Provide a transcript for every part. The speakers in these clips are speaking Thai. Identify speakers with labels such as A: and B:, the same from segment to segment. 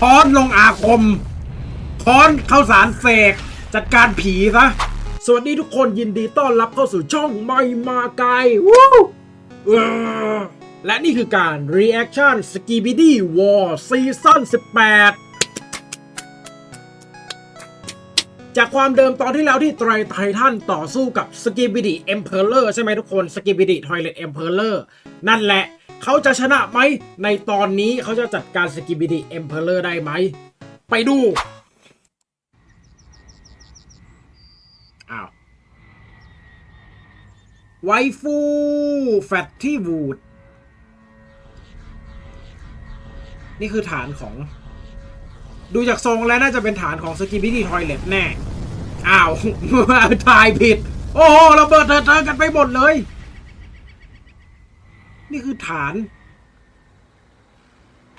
A: ค้อนลงอาคมค้อนเข้าสารเสก จัดการผีซะ สวัสดีทุกคนยินดีต้อนรับเข้าสู่ช่องไม่มาไกลวู้และนี่คือการ reaction skibidi war season 18 จากความเดิมตอนที่แล้วที่ไตรไททันต่อสู้กับสกิบิดิเอ็มเพลเลอร์ใช่ไหมทุกคนสกิบิดิทอยเลตเอ็มเพลเลอร์นั่นแหละ เขาจะชนะไหม ในตอนนี้เขาจะจัดการสกิบิดิเอ็มเพลเลอร์ได้ไหม ไปดู อ้าว ไวฟูแฟตที่วูด นี่คือฐานของ ดูจากทรงแล้วน่าจะเป็นฐานของสกิบิดีทอยเล็ตแน่ อ้าว ทายผิด โอ้โหระเบิดเถิดเทิงกันไปหมดเลย นี่คือฐาน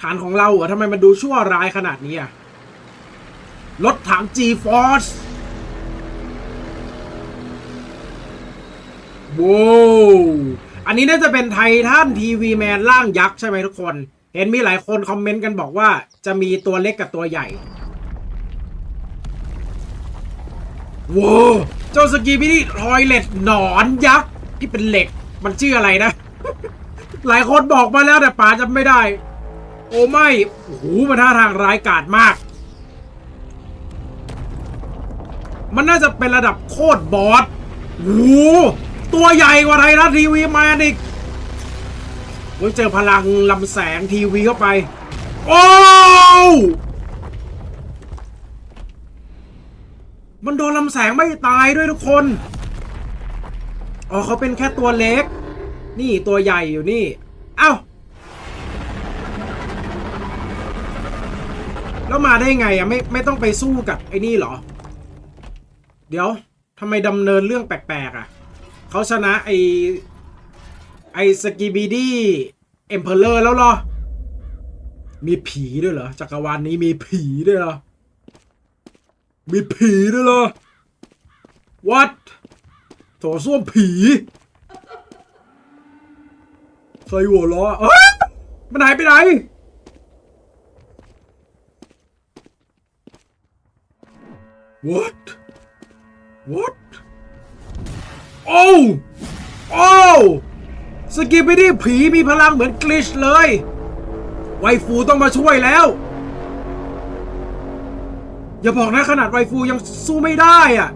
A: ฐานของเราเหรอทำไมมันดูชั่วร้ายขนาดนี้อะรถถัง G-Force ว้าวอันนี้น่าจะเป็นไททันทีวีแมนร่างยักษ์ใช่ไหมทุกคน เห็นมีหลายคนคอมเมนต์กันบอกว่าจะมีตัวเล็กกับตัวใหญ่ว้าวเจ้าสกีบินี่ทอยเล็ตหนอนยักษ์ที่เป็นเหล็กมันชื่ออะไรนะ หลายคนบอกมาแล้วแต่ป๋าจำไม่ได้ โอ้ไม่โอ้โหมันท่าทางร้ายกาจมาก มันน่าจะเป็นระดับโคตรบอสโอ้โหตัวใหญ่กว่าไทยรัฐทีวีมาอีกเฮ้เจอพลังลำแสงทีวีเข้าไป โอ้วมันโดนลำแสงไม่ตายด้วยทุกคน อ๋อเขาเป็นแค่ตัวเล็ก นี่ตัวใหญ่อยู่นี่ เอ้า แล้วมาได้ไงอะไม่ไม่ต้องไปสู้กับไอ้นี่เหรอ เดี๋ยวทำไมดำเนินเรื่องแปลกๆอะเขาชนะไอไอสกีบีดี้เอ็มเพลเลอร์แล้วเหรอ มีผีด้วยเหรอจักรวาลนี้มีผีด้วยเหรอ มีผีด้วยเหรอ what โถส้วมผี ใครหัวล้อเอ้ยมันหายไปไหน what what โอ้โอ้สกิปไปดิผีมีพลังเหมือนกลิชเลย ไวฟูต้องมาช่วยแล้ว อย่าบอกนะขนาดไวฟูยังสู้ไม่ได้อะ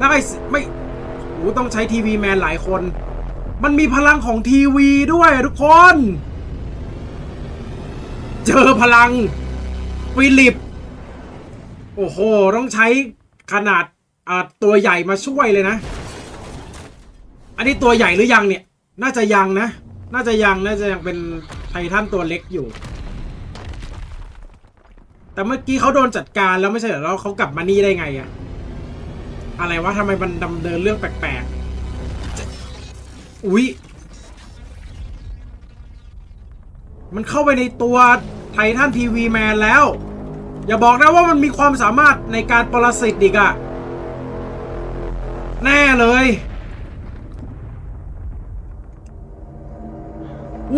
A: ได้ไม่โอ้ต้องใช้ทีวีแมนหลายคน มันมีพลังของทีวีด้วยทุกคน เจอพลังฟิลิป โอ้โห ต้องใช้ขนาดาตัวใหญ่มาช่วยเลยนะ อันนี้ตัวใหญ่หรือยังเนี่ย น่าจะยังนะ น่าจะยัง น่าจะยังเป็นไททันตัวเล็กอยู่ แต่เมื่อกี้เขาโดนจัดการแล้วไม่ใช่เหรอแล้วเขากลับมานี่ได้ไงอะอะไรวะทำไมมันดำเนินเรื่องแปลกๆ อุ๊ย มันเข้าไปในตัวไททันทีวีแมนแล้ว อย่าบอกนะว่ามันมีความสามารถในการปรสิตอีกอะแน่เลย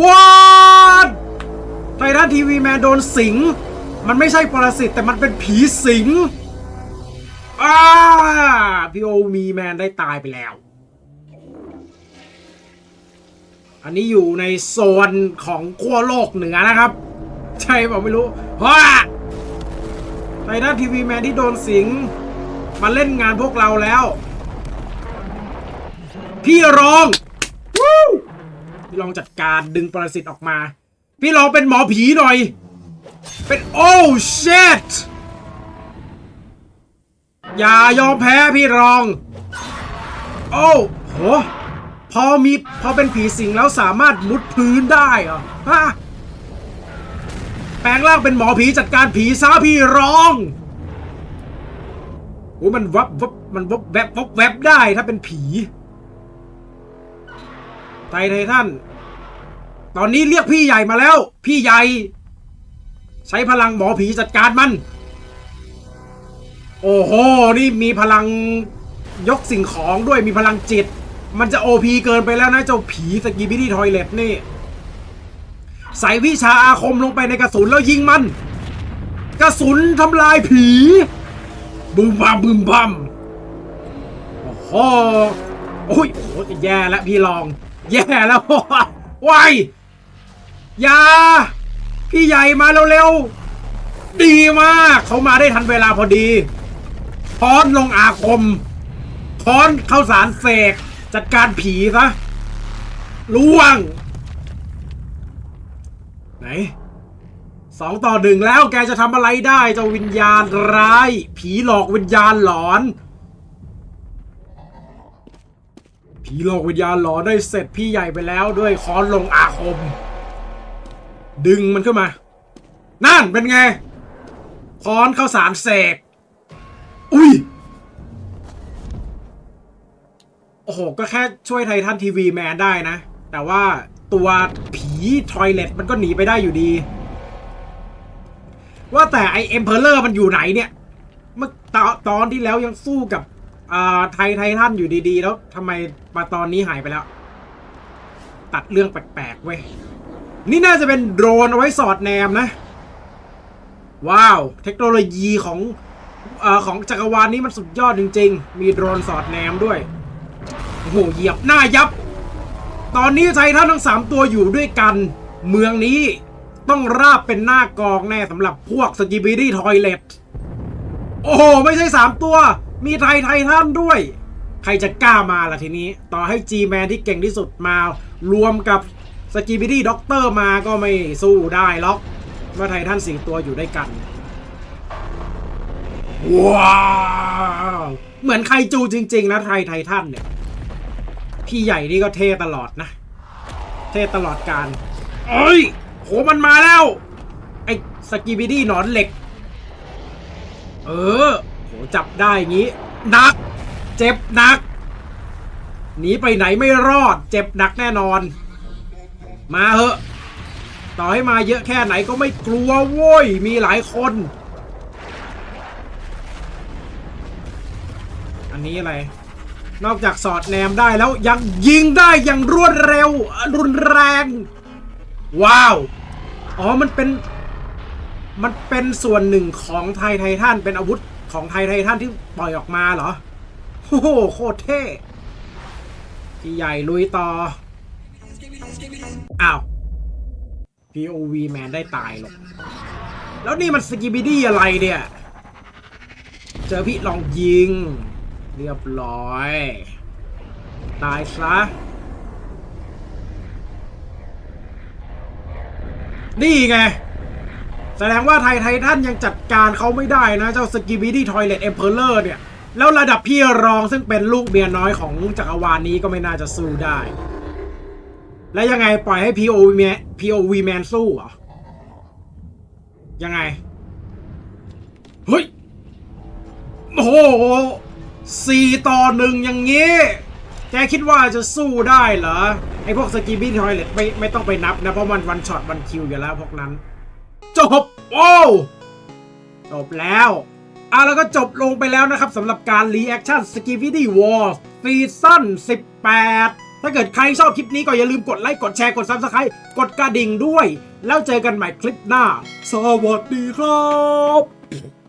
A: ว้าไททันทีวีแมนโดนสิง มันไม่ใช่ปรสิตแต่มันเป็นผีสิง อ้าพี่โอมีแมนได้ตายไปแล้ว อันนี้อยู่ในโซนของขั้วโลกเหนือนะครับ ใช่เปล่าไม่รู้ฮ่าไททันทีวีแมนที่โดนสิง มาเล่นงานพวกเราแล้ว พี่รองวู้พี่รองจัดการดึงปรสิตออกมา พี่รองเป็นหมอผีหน่อย เป็นโอ้เชตอย่ายอมแพ้พี่รอง โอ้โห พอมีพอเป็นผีสิงแล้วสามารถมุดพื้นได้เหรอฮะแปลงร่างเป็นหมอผีจัดการผีซะพี่ร้องโอ้มันวับวับมันวับแวบวับแวบได้ถ้าเป็นผี ไทไททันตอนนี้เรียกพี่ใหญ่มาแล้ว พี่ใหญ่ ใช้พลังหมอผีจัดการมัน โอ้โห นี่มีพลังยกสิ่งของด้วยมีพลังจิต มันจะโอพีเกินไปแล้วนะเจ้าผีสกีบิดี้ทอยเลตนี่ ใส่วิชาอาคมลงไปในกระสุนแล้วยิงมัน กระสุนทำลายผี บึมบัมบึมบัมโอ้โหโอ้ยโอ้แย่แล้วพี่ลอง แย่แล้ววายยา พี่ใหญ่มาเร็วๆ ดีมาก เขามาได้ทันเวลาพอดีค้อนลงอาคมค้อนเข้าสารเสก จัดการผีซะล่วง ไหนสองต่อหนึ่งแล้วแกจะทำอะไรได้เจ้าวิญญาณร้าย ผีหลอกวิญญาณหลอน ผีหลอกวิญญาณหลอนได้เสร็จพี่ใหญ่ไปแล้วด้วยค้อนลงอาคม ดึงมันขึ้นมา นั่นเป็นไง ค้อนเข้าสารเสกอุ้ย หก็แค่ช่วยไททันทีวีแมนได้นะ แต่ว่าตัวผีทอยเลตมันก็หนีไปได้อยู่ดี ว่าแต่ไอเอ็มเพลเลอร์มันอยู่ไหนเนี่ยเมื่อตอนตอนที่แล้วยังสู้กับอ่าไทไททันอยู่ดีๆ แล้วทำไมมาตอนนี้หายไปแล้ว ตัดเรื่องแปลกๆเว้ย นี่น่าจะเป็นโดรนเอาไว้สอดแนมนะ ว้าว เทคโนโลยีของอของจักรวาลนี้มันสุดยอดจริง ๆ มีโดรนสอดแนมด้วย โหเหยียบหน้ายับ ตอนนี้ไททันทั้งสามตัวอยู่ด้วยกัน เมืองนี้ต้องราบเป็นหน้ากองแน่สำหรับพวกสกิบิดี้ทอยเล็ตโอ้โห ไม่ใช่สามตัว มีไทไททันด้วย ใครจะกล้ามาล่ะทีนี้ ต่อให้ G-Man ที่เก่งที่สุดมา รวมกับสกิบิดี้ด็อกเตอร์มาก็ไม่สู้ได้หรอกเมื่อไททันสี่ตัวอยู่ด้วยกันว้าว เหมือนไคจูจริง ๆ นะไทไททันเนี่ย พี่ใหญ่นี่ก็เท่ตลอดนะ เท่ตลอดการเอ้ย โหมันมาแล้ว ไอ้สกิบิดี้หนอนเหล็ก เออ โหจับได้อย่างงี้หนัก เจ็บหนัก หนีไปไหนไม่รอด เจ็บหนักแน่นอน มาเหอะ ต่อให้มาเยอะแค่ไหนก็ไม่กลัวโว้ย มีหลายคน อันนี้อะไร นอกจากสอดแนมได้แล้วยังยิงได้อย่างรวดเร็วรุนแรง ว้าว อ๋อมันเป็น มันเป็นส่วนหนึ่งของไทยไททันเป็นอาวุธของไทยไททันที่ปล่อยออกมาเหรอโอ้โหโคตรเท่พี่ใหญ่ลุยต่อ อ้าว POV แมนได้ตายหรอกแล้วนี่มันสกิบิดี้อะไรเนี่ย เจอพี่ลองยิง เรียบร้อย ตายซะ นี่ไง แสดงว่าไทยไททันยังจัดการเขาไม่ได้นะ เจ้าสกิบิดี้ทอยเลตเอ็มเพลเลอร์เนี่ย แล้วระดับพี่รองซึ่งเป็นลูกเมียน้อยของจักรวาลนี้ก็ไม่น่าจะสู้ได้ แล้วยังไงปล่อยให้ POV แมน POV แมนสู้เหรอ ยังไง เฮ้ย โอ้โห สี่ต่อหนึ่งอย่างงี้ แกคิดว่าจะสู้ได้เหรอ ไอพวกสกีบี้ทอยเลตไม่ไม่ต้องไปนับนะ เพราะมันวันช็อตวันคิวอยู่แล้วพวกนั้น จบ โอ้จบแล้วอะแล้วก็จบลงไปแล้วนะครับสำหรับการรีแอคชั่น s k i b i d y War ซีซั่น18 ถ้าเกิดใครชอบคลิปนี้ก็อย่าลืมกดไลค์ กดแชร์ กด Subscribe กดกระดิ่งด้วย แล้วเจอกันใหม่คลิปหน้า สวัสดีครับ